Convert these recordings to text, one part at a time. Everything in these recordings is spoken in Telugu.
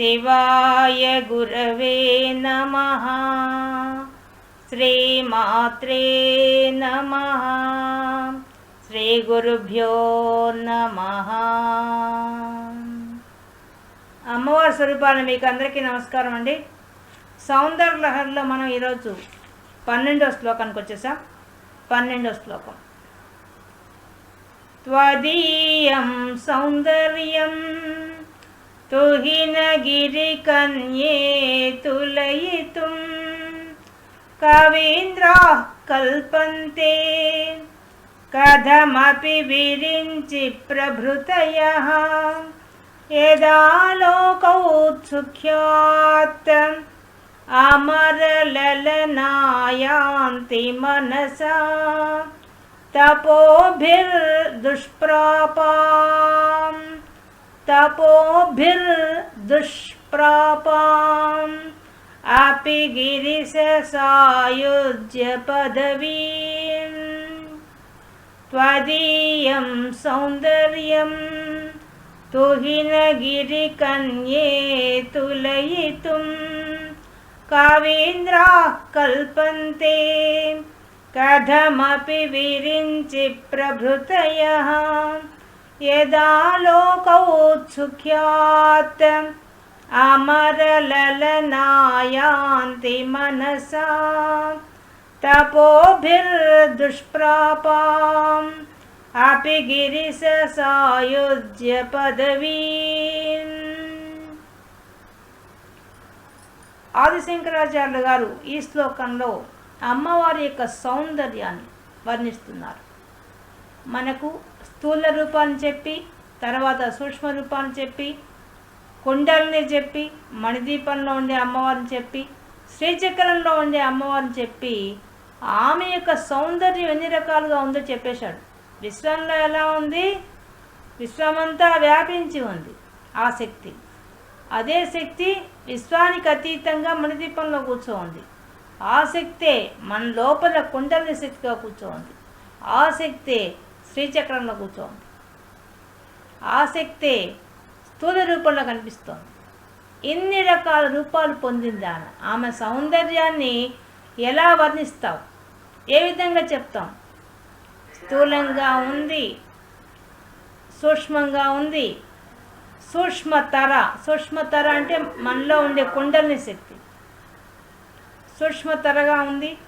శివాయ గురవే నమ శ్రీమాత్రే నమ శ్రీ గురుభ్యో నమ అమ్మవారి స్వరూపాలు మీకు అందరికీ నమస్కారం అండి. సౌందర్య లహరిలో మనం ఈరోజు పన్నెండో శ్లోకానికి వచ్చేసాం. పన్నెండో శ్లోకం. త్వదీయం సౌందర్యం तुहिनगिरिकन्ये तुलयितुं कवीन्द्राः कल्पन्ते कथमपि विरिञ्चि प्रभृतयः यदा लोकौत्सुख्यात् अमरललनायान्ति मनसा तपोभिर्दुष्प्रापां तपोभिर्दुष्प्रापाम् अपि गिरिशसायुज्यपदवीं त्वदीयं सौन्दर्यं तुहिनगिरिकन्ये तुलयितुं। कावीन्द्राः कल्पन्ते कथमपि विरिञ्चि प्रभृतयः यदा लोकौत्सुख्यात् अमरललनायान्ति मनसा तपोभिर्दुष्प्रापाम् अपि गिरिशसायुज्य పదవీం ఆదిశంకరాచార్యులు గారు ఈ శ్లోకంలో అమ్మవారి యొక్క సౌందర్యాన్ని వర్ణిస్తున్నారు మనకు స్థూల రూపాన్ని చెప్పి తర్వాత సూక్ష్మ రూపాన్ని చెప్పి కుండల్ని చెప్పి మణిదీపంలో ఉండే అమ్మవారిని చెప్పి శ్రీచక్రంలో ఉండే అమ్మవారిని చెప్పి ఆమె యొక్క సౌందర్యం ఎన్ని రకాలుగా ఉందో చెప్పేశాడు. విశ్వంలో ఎలా ఉంది? విశ్వమంతా వ్యాపించి ఉంది ఆ శక్తి. అదే శక్తి విశ్వానికి అతీతంగా మణిదీపంలో కూర్చోంది. ఆ శక్తే మన లోపల కుండలిని శక్తిగా కూర్చోంది. ఆ శక్తే శ్రీచక్రంలో కూర్చోంది ఆ స్థూల రూపంలో కనిపిస్తోంది. ఇన్ని రకాల రూపాలు పొందింది ఆమె ఆమె సౌందర్యాన్ని ఎలా వర్ణిస్తావు? ఏ విధంగా చెప్తాం? స్థూలంగా ఉంది సూక్ష్మంగా ఉంది. సూక్ష్మతర. సూక్ష్మతర అంటే మనలో ఉండే కుండలిని శక్తి. సూక్ష్మతరగా ఉంది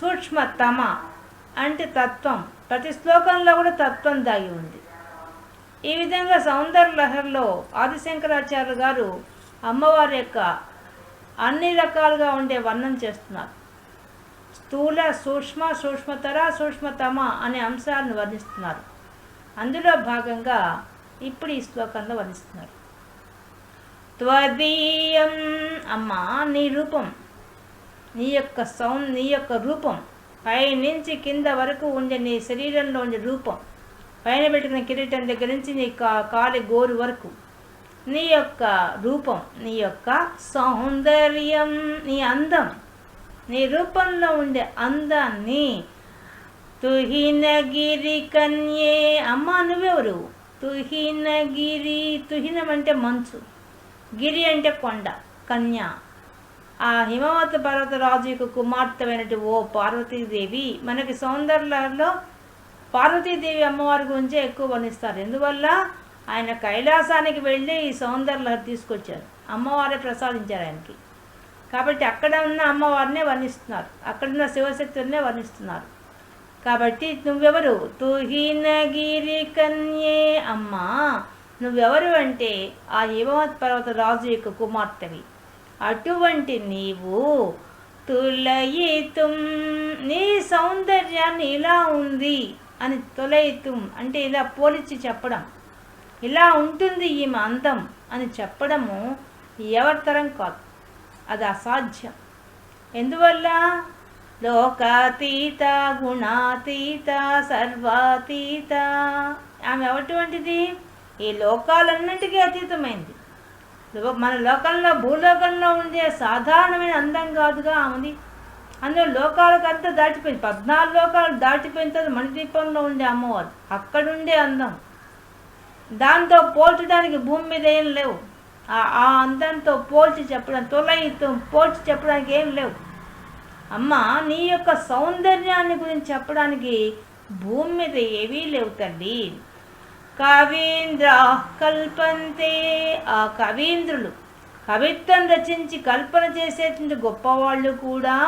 సూక్ష్మతమ అంటే తత్వం. ప్రతి శ్లోకంలో కూడా తత్వం దాగి ఉంది. ఈ విధంగా సౌందర్య లహరిలో ఆదిశంకరాచార్య గారు అమ్మవారి యొక్క అన్ని రకాలుగా ఉండే వర్ణం చేస్తున్నారు. స్థూల సూక్ష్మ సూక్ష్మతర సూక్ష్మతమ అనే అంశాలను వర్ణిస్తున్నారు. అందులో భాగంగా ఇప్పుడు ఈ శ్లోకంలో వర్ణిస్తున్నారు. త్వదీయం అమ్మా నీ రూపం నీ యొక్క సౌ నీ యొక్క రూపం పైనుంచి కింద వరకు ఉండే నీ శరీరంలో ఉండే రూపం పైన పెట్టుకున్న కిరీటం దగ్గర నుంచి నీ కా కాలి గోరు వరకు. నీ యొక్క రూపం నీ యొక్క సౌందర్యం నీ అందం నీ రూపంలో ఉండే అందాన్ని తుహినగిరి కన్యే. అమ్మ నువ్వెవరు? తుహినగిరి తుహినం అంటే మంచు. గిరి అంటే కొండ కన్య. ఆ హిమవత పర్వతరాజు యొక్క కుమార్తెమైనటు ఓ పార్వతీదేవి మనకి సౌందర్యంలో పార్వతీదేవి అమ్మవారి గురించే ఎక్కువ వర్ణిస్తారు. ఎందువల్ల? ఆయన కైలాసానికి వెళ్ళి ఈ సౌందర్య తీసుకొచ్చారు. అమ్మవారే ప్రసాదించారు ఆయనకి. కాబట్టి అక్కడ ఉన్న అమ్మవారినే వర్ణిస్తున్నారు. అక్కడున్న శివశక్తులనే వర్ణిస్తున్నారు. కాబట్టి నువ్వెవరు? తుహీనగిరి కన్యే అమ్మా. నువ్వెవరు అంటే ఆ హిమవత్ పర్వత రాజు యొక్క కుమార్తెవి. అటువంటి నీవు తులయితుం. నీ సౌందర్యాన్ని ఇలా ఉంది అని తొలయితుం అంటే ఇలా పోలిచి చెప్పడం. ఇలా ఉంటుంది ఈమె అందం అని చెప్పడము ఎవరి తరం కాదు. అది అసాధ్యం. ఎందువల్ల? లోకాతీత గుణాతీత సర్వాతీత. ఆమె ఎటువంటిది ఈ లోకాలన్నింటికీ అతీతమైంది. మన లోకంలో భూలోకంలో ఉండే సాధారణమైన అందం కాదుగా ఆమెది. అందులో లోకాలకంతా దాటిపోయింది. పద్నాలుగు లోకాలు దాటిపోయిన తర్వాత మణిదీపంలో ఉండే అమ్మవారు. అక్కడుండే అందం. దాంతో పోల్చడానికి భూమి మీద ఏం లేవు. ఆ- అందంతో పోల్చి చెప్పడం తొలయితో పోల్చి చెప్పడానికి ఏం లేవు. అమ్మ నీ యొక్క సౌందర్యాన్ని గురించి చెప్పడానికి భూమి మీద ఏవీ లేవు తల్లి. కవీంద్ర కల్పంతే. ఆ కవీంద్రులు కవిత్వం రచించి కల్పన చేసేటువంటి గొప్పవాళ్ళు కూడా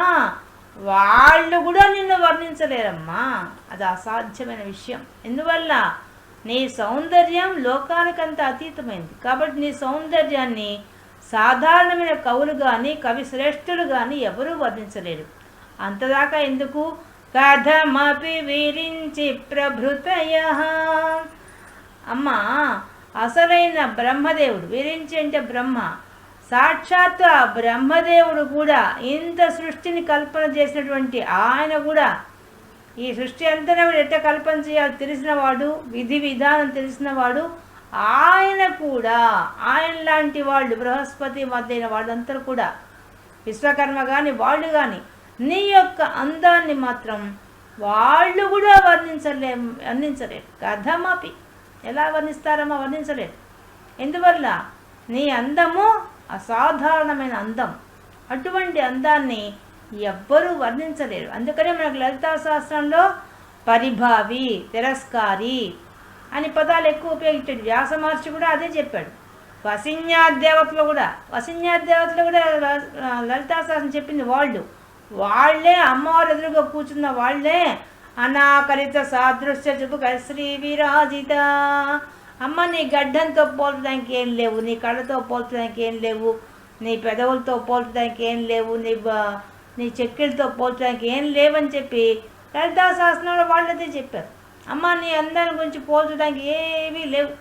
వాళ్ళు కూడా నిన్ను వర్ణించలేరమ్మా. అది అసాధ్యమైన విషయం. ఎందువల్ల? నీ సౌందర్యం లోకానికంత అతీతమైంది. కాబట్టి నీ సౌందర్యాన్ని సాధారణమైన కవులు కానీ కవి శ్రేష్ఠులు కానీ ఎవరూ వర్ణించలేరు. అంతదాకా ఎందుకు? కథమపి విరించి ప్రభృతయ. అమ్మా అసలైన బ్రహ్మదేవుడు విరించి అంటే బ్రహ్మ సాక్షాత్ ఆ బ్రహ్మదేవుడు కూడా ఇంత సృష్టిని కల్పన చేసినటువంటి ఆయన కూడా ఈ సృష్టి అంతా కూడా ఎట్ట కల్పన చేయాలో తెలిసినవాడు విధి విధానం తెలిసినవాడు ఆయన కూడా ఆయన లాంటి వాళ్ళు బృహస్పతి మొదలైన వాళ్ళందరూ కూడా విశ్వకర్మ కానీ వాళ్ళు కానీ నీ యొక్క అందాన్ని మాత్రం వాళ్ళు కూడా వర్ణించలే వర్ణించలేరు కథమపి. ఎలా వర్ణిస్తారమ్మా? వర్ణించలేరు ఎందువల్ల? నీ అందము అసాధారణమైన అందం. అటువంటి అందాన్ని ఎవ్వరూ వర్ణించలేరు. అందుకనే మనకు లలితా శాస్త్రంలో పరిభావి తిరస్కారి అని పదాలు ఎక్కువ ఉపయోగించాడు వ్యాస మహర్షి కూడా అదే చెప్పాడు. వసిన్యాదేవతలు కూడా. వసిన్యాదేవతలు కూడా లలితాశాస్త్రం లలితా శాస్త్రం చెప్పింది. వాళ్ళు వాళ్ళే అమ్మవారు ఎదురుగా కూర్చున్న వాళ్ళే అనాకరిత సాదృశ్య చూపు శ్రీ విరాజిత. అమ్మ నీ గడ్డంతో పోల్చడానికి ఏం లేవు నీ కళ్ళతో పోల్చడానికి ఏం లేవు నీ పెదవులతో పోల్చడానికి ఏం లేవు నీ నీ చెక్కిలతో పోల్చడానికి ఏం లేవని చెప్పి లలితా శాసనంలో వాళ్ళదే చెప్పారు. అమ్మ నీ అందాన్ని గురించి పోల్చడానికి ఏమీ లేవు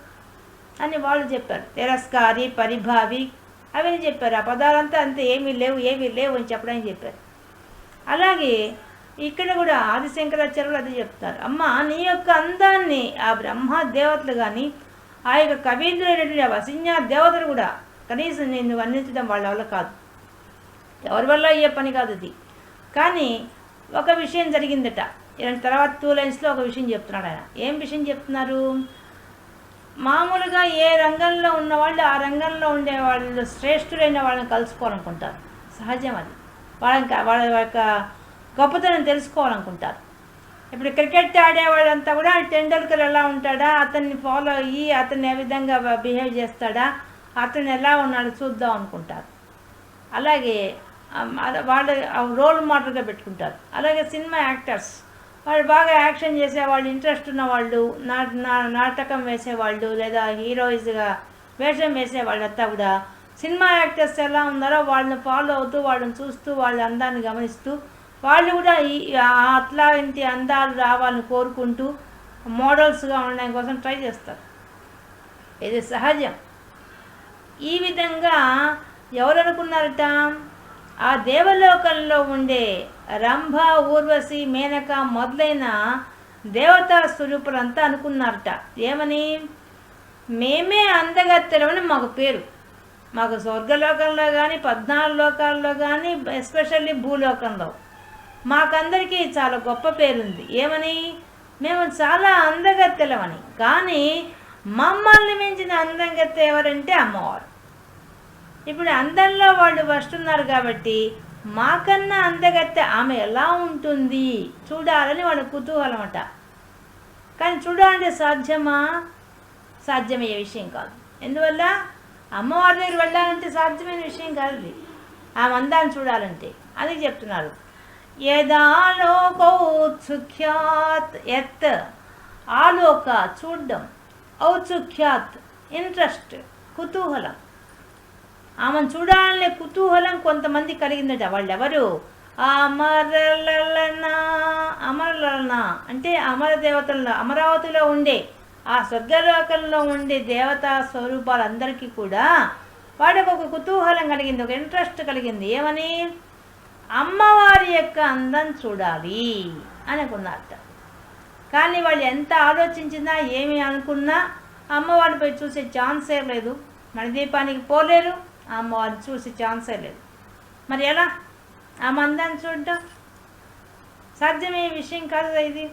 అని వాళ్ళు చెప్పారు. తిరస్కారి పరిభావి అవన్నీ చెప్పారు. ఆ పదాలంతా అంతే ఏమీ లేవు ఏమీ లేవు అని చెప్పడానికి చెప్పారు. అలాగే ఇక్కడ కూడా ఆదిశంకరాచార్యులు అదే చెప్తారు. అమ్మ నీ యొక్క అందాన్ని ఆ బ్రహ్మ దేవతలు కానీ ఆ యొక్క కవీంద్రులైనటువంటి ఆ వసిన్యా దేవతలు కూడా కనీసం నేను వర్ణించడం వాళ్ళ వల్ల కాదు. ఎవరి వల్ల అయ్యే పని కాదు అది. కానీ ఒక విషయం జరిగిందట. ఇలాంటి తర్వాత టూ లైన్స్లో ఒక విషయం చెప్తున్నాడు ఆయన. ఏం విషయం చెప్తున్నారు? మామూలుగా ఏ రంగంలో ఉన్నవాళ్ళు ఆ రంగంలో ఉండే వాళ్ళు శ్రేష్ఠులైన వాళ్ళని కలుసుకోవాలనుకుంటారు. సహజం అది. వాళ్ళని వాళ్ళ యొక్క గొప్పతనం తెలుసుకోవాలనుకుంటారు. ఇప్పుడు క్రికెట్ ఆడేవాడంతా కూడా టెండూల్కర్ ఎలా ఉంటాడా అతన్ని ఫాలో అయ్యి అతన్ని ఏ విధంగా బిహేవ్ చేస్తాడా అతను ఎలా ఉన్నాడు చూద్దాం అనుకుంటారు. అలాగే వాళ్ళు రోల్ మోడల్గా పెట్టుకుంటారు. అలాగే సినిమా యాక్టర్స్ వాళ్ళు బాగా యాక్షన్ చేసేవాళ్ళు ఇంట్రెస్ట్ ఉన్న వాళ్ళు నా నా- నాటకం వేసేవాళ్ళు లేదా హీరోయిన్స్గా వేషం వేసేవాళ్ళంతా కూడా సినిమా యాక్టర్స్ ఎలా ఉన్నారో వాళ్ళని ఫాలో అవుతూ వాళ్ళని చూస్తూ వాళ్ళ అందాన్ని గమనిస్తూ వాళ్ళు కూడా ఈ అట్లాంటి అందాలు రావాలని కోరుకుంటూ మోడల్స్గా ఉండడం కోసం ట్రై చేస్తారు. ఇది సహజం. ఈ విధంగా ఎవరు అనుకున్నారట ఆ దేవలోకంలో ఉండే రంభ ఊర్వశి మేనక మొదలైన దేవతా స్వరూపులంతా అనుకున్నారట. ఏమని? మేమే అందగత్తెలమని మాకు పేరు. మాకు స్వర్గలోకంలో కానీ పద్నాలుగు లోకాల్లో కానీ ఎస్పెషల్లీ భూలోకంలో. మాకందరికీ చాలా గొప్ప పేరుంది. ఏమని? మేము చాలా అందగత్తెలమని. కానీ మమ్మల్ని మించిన అందగత్తె ఎవరంటే అమ్మవారు. ఇప్పుడు అందంలో వాళ్ళు వస్తున్నారు కాబట్టి మాకన్నా అందగత్తె ఆమె ఎలా ఉంటుంది చూడాలని వాళ్ళ కుతూహలం అట కానీ చూడాలంటే సాధ్యమా? సాధ్యమయ్యే విషయం కాదు. ఎందువల్ల? అమ్మవారి దగ్గర వెళ్ళాలంటే సాధ్యమైన విషయం కాదు ఆమె అందాన్ని చూడాలంటే. అది చెప్తున్నారు. యదాలోకౌత్సుఖ్యాత్ ఎత్ ఆలోక చూడ్డం ఔత్సుఖ్యాత్ ఇంట్రెస్ట్ కుతూహలం. ఆమెను చూడాలనే కుతూహలం కొంతమంది కలిగిందట. వాళ్ళెవరు? అమరలన అమరలన అంటే అమర దేవతల్లో అమరావతిలో ఉండే ఆ స్వర్గలోకంలో ఉండే దేవతా స్వరూపాలందరికీ కూడా వాడికి ఒక కుతూహలం కలిగింది ఒక ఇంట్రెస్ట్ కలిగింది. ఏమని? అమ్మవారి యొక్క అందం చూడాలి అనుకున్న అర్థం కానీ వాళ్ళు ఎంత ఆలోచించినా ఏమి అనుకున్నా అమ్మవారిపై చూసే ఛాన్సే లేదు. మణిదీపానికి పోలేరు. అమ్మవారిని చూసే ఛాన్సే లేదు. మరి ఎలా? ఆ మందాన్ని చూడటం సాధ్యమయ్యే విషయం కాదు ఇది.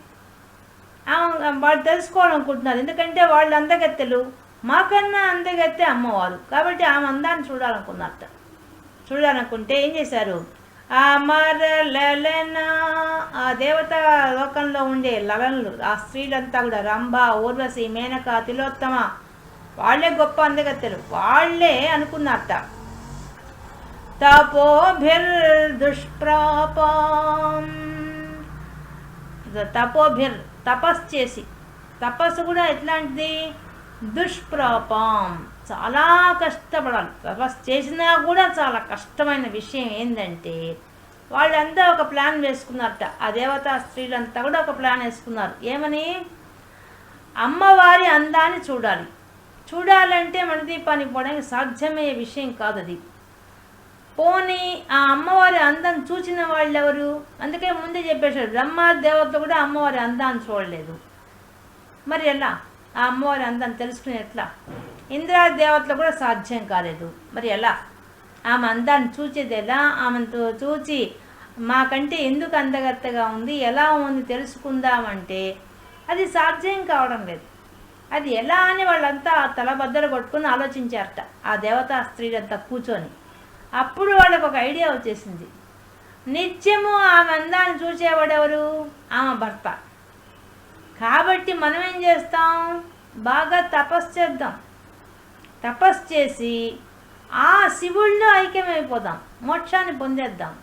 వాళ్ళు తెలుసుకోవాలనుకుంటున్నారు. ఎందుకంటే వాళ్ళు అందగత్తెలు. మాకన్నా అందగత్తె అమ్మవారు. కాబట్టి ఆమె అందాన్ని చూడాలనుకున్నట్ట చూడాలనుకుంటే ఏం చేశారు? అమర లలన ఆ దేవత లోకంలో ఉండే లలనలు ఆ స్త్రీలంతా కూడా రంభ ఊర్వశి మేనక తిలోత్తమ. వాళ్ళే గొప్ప అందగత్తెలు. వాళ్ళే తపోభిర్ దుష్ప్రాపం. తపోభిర్ తపస్సు చేసి. తపస్సు కూడా ఎట్లాంటిది? దుష్ప్రాపం. చాలా కష్టపడాలి. తపస్సు చేసినా కూడా చాలా కష్టమైన విషయం ఏంటంటే వాళ్ళంతా ఒక ప్లాన్ వేసుకున్నారట. ఆ దేవతా స్త్రీలంతా కూడా ఒక ప్లాన్ వేసుకున్నారు. ఏమని? అమ్మవారి అందాన్ని చూడాలి. చూడాలంటే మణిదీపానికి పోవడానికి సాధ్యమయ్యే విషయం కాదు అది. పోనీ ఆ అమ్మవారి అందం చూసిన వాళ్ళు ఎవరు అందుకే ముందే చెప్పేశారు. బ్రహ్మ దేవత కూడా అమ్మవారి అందాన్ని చూడలేదు. మరి ఎలా? ఆ అమ్మవారి అందం తెలుసుకుని ఎట్లా? ఇంద్రాది దేవతలు కూడా సాధ్యం కాలేదు. మరి ఎలా? ఆమె అందాన్ని చూచేది ఎలా? ఆమెతో చూచి మాకంటే ఎందుకు అందగత్తగా ఉంది? ఎలా ఉంది తెలుసుకుందామంటే అది సాధ్యం కావడం లేదు. అది ఎలా అని వాళ్ళంతా తలబద్దలు కొట్టుకుని ఆలోచించారట ఆ దేవతా స్త్రీలంతా కూర్చొని. అప్పుడు వాళ్ళకు ఒక ఐడియా వచ్చేసింది. నిత్యము ఆమె అందాన్ని చూసేవాడెవరు? ఆమె భర్త. కాబట్టి మనం ఏం చేస్తాం? బాగా తపస్సు చేద్దాం. తపస్సు చేసి ఆ శివుల్లో ఐక్యమైపోదాం మోక్షాన్ని పొందేద్దాం.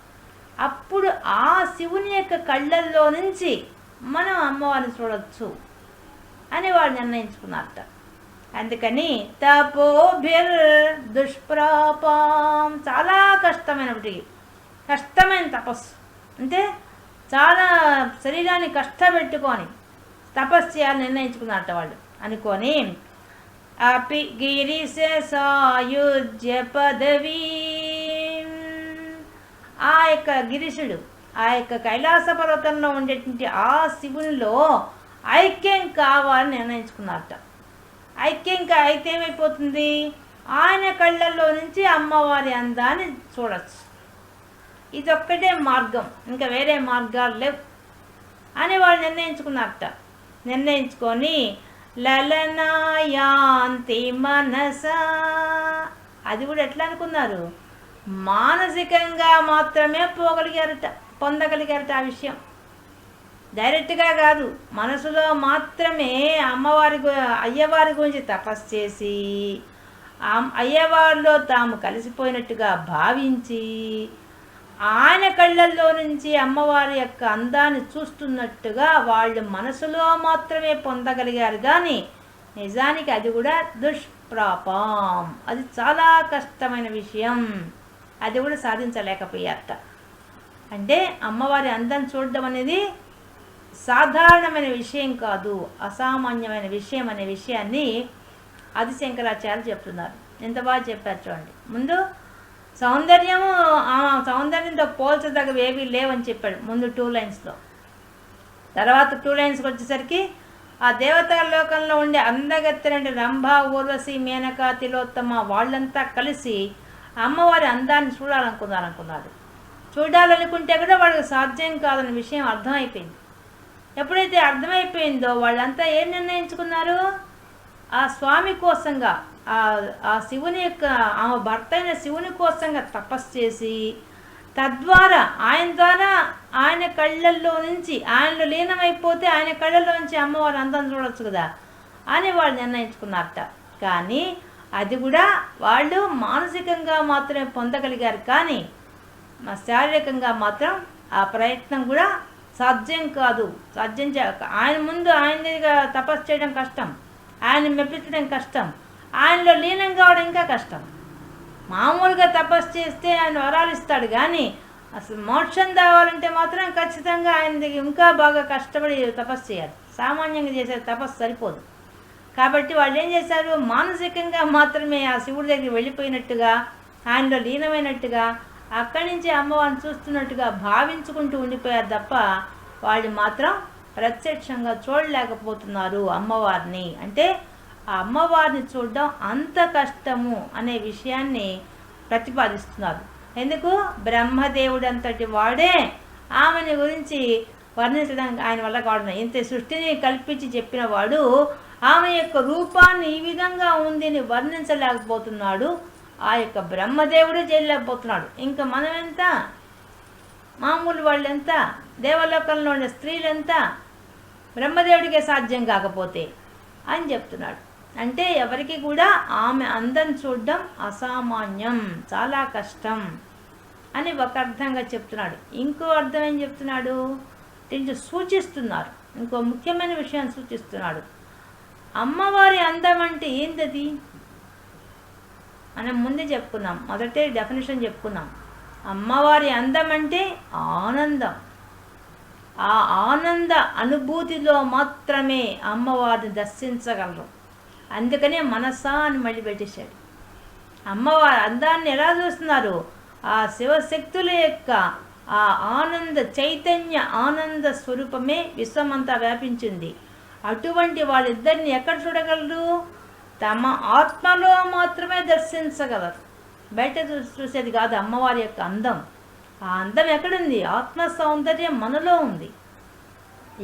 అప్పుడు ఆ శివుని యొక్క కళ్ళల్లో నుంచి మనం అమ్మవారిని చూడొచ్చు అని వాళ్ళు నిర్ణయించుకున్నారట. అందుకని తపోభిర్ దుష్ప్రాపం. చాలా కష్టమైనప్పటికీ కష్టమైన తపస్సు. అంటే చాలా శరీరాన్ని కష్టపెట్టుకొని తపస్సు చేయాలని నిర్ణయించుకున్నారట వాళ్ళు. అనుకొని అపి గిరిశ సాయుధ్య పదవీ ఆ యొక్క గిరిశుడు ఆ యొక్క కైలాస పర్వతంలో ఉండేటువంటి ఆ శివునిలో ఐక్యం కావాలని నిర్ణయించుకున్నారట. ఐక్యం అయితే ఏమైపోతుంది? ఆయన కళ్ళల్లో నుంచి అమ్మవారి అందాన్ని చూడొచ్చు. ఇదొక్కటే మార్గం ఇంకా వేరే మార్గాలు లేవు. అని వాళ్ళు నిర్ణయించుకున్నారట. నిర్ణయించుకొని లలనాయాంతి మనస. అది కూడా ఎట్లా అనుకున్నారు? మానసికంగా మాత్రమే పోగలిగారట పొందగలిగారట ఆ విషయం. డైరెక్ట్గా కాదు మనసులో మాత్రమే అమ్మవారి గు అయ్యవారి గురించి తపస్సు చేసి అయ్యవారిలో తాము కలిసిపోయినట్టుగా భావించి ఆయన కళ్ళల్లో నుంచి అమ్మవారి యొక్క అందాన్ని చూస్తున్నట్టుగా వాళ్ళు మనసులో మాత్రమే పొందగలిగారు కానీ నిజానికి అది కూడా దుష్ప్రాపం. అది చాలా కష్టమైన విషయం. అది కూడా సాధించలేకపోయారట. అంటే అమ్మవారి అందం చూడడం అనేది సాధారణమైన విషయం కాదు అసామాన్యమైన విషయం అనే విషయాన్ని ఆదిశంకరాచార్య చెప్తున్నారు. ఎంత బాగా చెప్పారు చూడండి. ముందు సౌందర్యము ఆ సౌందర్యంతో పోల్చదగ్గవి ఏవి లేవని చెప్పాడు ముందు టూ లైన్స్లో తర్వాత టూ లైన్స్కి వచ్చేసరికి ఆ దేవతా లోకంలో ఉండే అందగత్తెలంటే రంభ ఊర్వశి మేనక తిలోత్తమ వాళ్ళంతా కలిసి అమ్మవారి అందాన్ని చూడాలనుకున్నారనుకున్నారు. చూడాలనుకుంటే కూడా వాళ్ళకి సాధ్యం కాదన్న విషయం అర్థమైపోయింది. ఎప్పుడైతే అర్థమైపోయిందో వాళ్ళంతా ఏం నిర్ణయించుకున్నారు? ఆ స్వామి కోసంగా ఆ శివుని యొక్క ఆమె భర్త అయిన శివుని కోసంగా తపస్సు చేసి తద్వారా ఆయన ద్వారా ఆయన కళ్ళల్లో నుంచి ఆయనలో లీనమైపోతే ఆయన కళ్ళల్లో నుంచి అమ్మవారు అందం చూడొచ్చు కదా అని వాళ్ళు నిర్ణయించుకున్నారట. కానీ అది కూడా వాళ్ళు మానసికంగా మాత్రమే పొందగలిగారు. కానీ మా శారీరకంగా మాత్రం ఆ ప్రయత్నం కూడా సాధ్యం కాదు. సాధ్యం చే ఆయన ముందు ఆయన తపస్సు చేయడం కష్టం. ఆయన మెప్పించడం కష్టం. ఆయనలో లీనం కావడం ఇంకా కష్టం. మామూలుగా తపస్సు చేస్తే ఆయన వరాలు ఇస్తాడు కానీ అసలు మోక్షం కావాలంటే మాత్రం ఖచ్చితంగా ఆయన దగ్గర ఇంకా బాగా కష్టపడి తపస్సు చేయాలి. సామాన్యంగా చేసే తపస్సు సరిపోదు. కాబట్టి వాళ్ళు ఏం చేశారు? మానసికంగా మాత్రమే ఆ శివుడి దగ్గర వెళ్ళిపోయినట్టుగా ఆయనలో లీనమైనట్టుగా అక్కడి నుంచి అమ్మవారిని చూస్తున్నట్టుగా భావించుకుంటూ ఉండిపోయారు తప్ప వాళ్ళు మాత్రం ప్రత్యక్షంగా చూడలేకపోతున్నారు అమ్మవారిని. అంటే ఆ అమ్మవారిని చూడడం అంత కష్టము అనే విషయాన్ని ప్రతిపాదిస్తున్నారు. ఎందుకు? బ్రహ్మదేవుడు అంతటి వాడే ఆమెని గురించి వర్ణించడానికి ఆయన వల్ల కావడం ఇంత సృష్టిని కల్పించి చెప్పిన వాడు ఆమె యొక్క రూపాన్ని ఈ విధంగా ఉందని వర్ణించలేకపోతున్నాడు. ఆ యొక్క బ్రహ్మదేవుడే చేయలేకపోతున్నాడు. ఇంకా మనం ఎంత మామూలు వాళ్ళు ఎంత దేవలోకంలో ఉండే స్త్రీలు ఎంత బ్రహ్మదేవుడికే సాధ్యం కాకపోతే అని చెప్తున్నాడు. అంటే ఎవరికి కూడా ఆమె అందం చూడడం అసామాన్యం చాలా కష్టం అని ఒక అర్థంగా చెప్తున్నాడు. ఇంకో అర్థం ఏం చెప్తున్నాడు? దీనికి సూచిస్తున్నారు. ఇంకో ముఖ్యమైన విషయాన్ని సూచిస్తున్నాడు. అమ్మవారి అందం అంటే ఏందది? మనం ముందే చెప్పుకున్నాం. మొదటే డెఫినేషన్ చెప్పుకున్నాం. అమ్మవారి అందం అంటే ఆనందం. ఆ ఆనంద అనుభూతిలో మాత్రమే అమ్మవారిని దర్శించగలరు. అందుకనే మనసా అని మళ్ళీ పెట్టేశాడు. అమ్మవారి అందాన్ని ఎలా చూస్తున్నారు? ఆ శివశక్తుల యొక్క ఆ ఆనంద చైతన్య ఆనంద స్వరూపమే విశ్వమంతా వ్యాపించింది. అటువంటి వాళ్ళిద్దరిని ఎక్కడ చూడగలరు? తమ ఆత్మలో మాత్రమే దర్శించగలరు. బయట చూసేది కాదు అమ్మవారి యొక్క అందం. ఆ అందం ఎక్కడుంది? ఆత్మ సౌందర్యం మనలో ఉంది.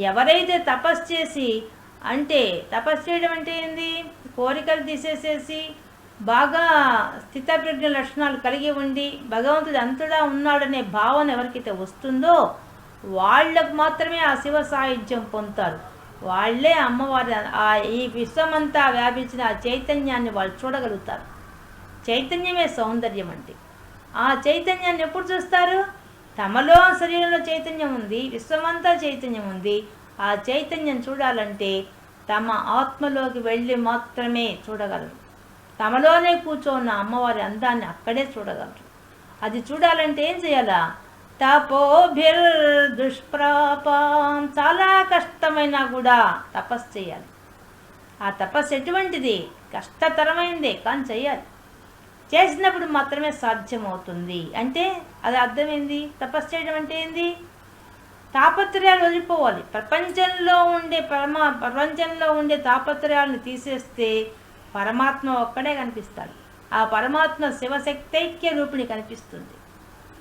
ఎవరైతే తపస్సు చేసి అంటే తపస్సు చేయడం అంటే ఏంది? కోరికలు తీసేసేసి బాగా స్థితప్రజ్ఞ లక్షణాలు కలిగి ఉండి భగవంతుడు అంతుడా ఉన్నాడనే భావన ఎవరికైతే వస్తుందో వాళ్ళకు మాత్రమే ఆ శివ సాహిత్యం పొందుతారు. వాళ్ళే అమ్మవారి ఆ ఈ విశ్వమంతా వ్యాపించిన ఆ చైతన్యాన్ని వాళ్ళు చూడగలుగుతారు. చైతన్యమే సౌందర్యం అంటే. ఆ చైతన్యాన్ని ఎప్పుడు చూస్తారు? తమలో శరీరంలో చైతన్యం ఉంది విశ్వమంతా చైతన్యం ఉంది. ఆ చైతన్యం చూడాలంటే తమ ఆత్మలోకి వెళ్ళి మాత్రమే చూడగలరు. తమలోనే కూర్చోన్న అమ్మవారి అందాన్ని అక్కడే చూడగలరు. అది చూడాలంటే ఏం చేయాలా? తపోభిర్ దుష్ప్రాపం చాలా కష్టమైనా కూడా తపస్సు చేయాలి. ఆ తపస్సు ఎటువంటిది? కష్టతరమైందే కానీ చేయాలి. చేసినప్పుడు మాత్రమే సాధ్యమవుతుంది. అంటే అది అర్థమైంది? తపస్సు చేయడం అంటే ఏంది? తాపత్రయాలు వదిలిపోవాలి. ప్రపంచంలో ఉండే పరమా ప్రపంచంలో ఉండే తాపత్రయాలను తీసేస్తే పరమాత్మ ఒక్కడే కనిపిస్తాడు. ఆ పరమాత్మ శివశక్తైక్య రూపిణి కనిపిస్తుంది.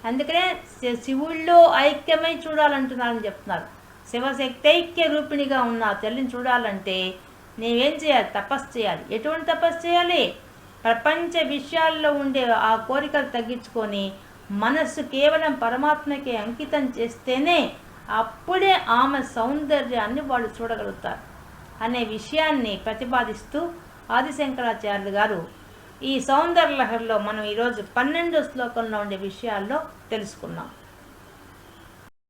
అందుకనే శి- శివుల్లో ఐక్యమై చూడాలంటున్నారని చెప్తున్నారు. శివశక్తైక్య రూపిణిగా ఉన్న తల్లిని చూడాలంటే నీవేం చేయాలి? తపస్సు చేయాలి. ఎటువంటి తపస్సు చేయాలి? ప్రపంచ విషయాల్లో ఉండే ఆ కోరికలు తగ్గించుకొని మనస్సు కేవలం పరమాత్మకి అంకితం చేస్తేనే అప్పుడే ఆమె సౌందర్యాన్ని వాళ్ళు చూడగలుగుతారు అనే విషయాన్ని ప్రతిపాదిస్తూ ఆదిశంకరాచార్యులు గారు ఈ సౌందర్య లహరిలో మనం ఈరోజు పన్నెండో శ్లోకంలో ఉండే విషయాల్లో తెలుసుకున్నాం.